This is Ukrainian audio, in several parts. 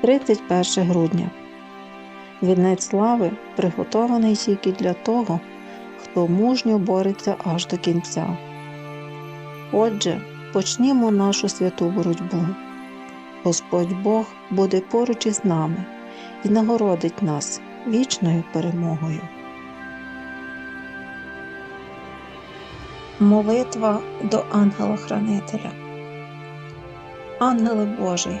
31 грудня. Вінець слави приготований тільки для того, хто мужньо бореться аж до кінця. Отже, почнімо нашу святу боротьбу. Господь Бог буде поруч із нами і нагородить нас вічною перемогою. Молитва до ангела-хранителя. Ангеле Божий,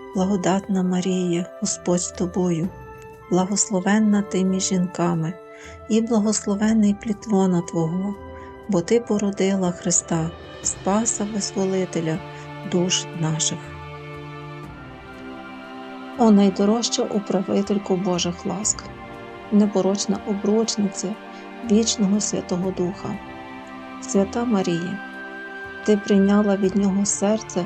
благодатна Марія, Господь з тобою, благословенна ти між жінками, і благословенний плід лона Твого, бо Ти породила Христа, Спаса Визволителя душ наших. О найдорожча управителько Божих ласк, непорочна обручниця вічного Святого Духа, Свята Марія, Ти прийняла від Нього серце,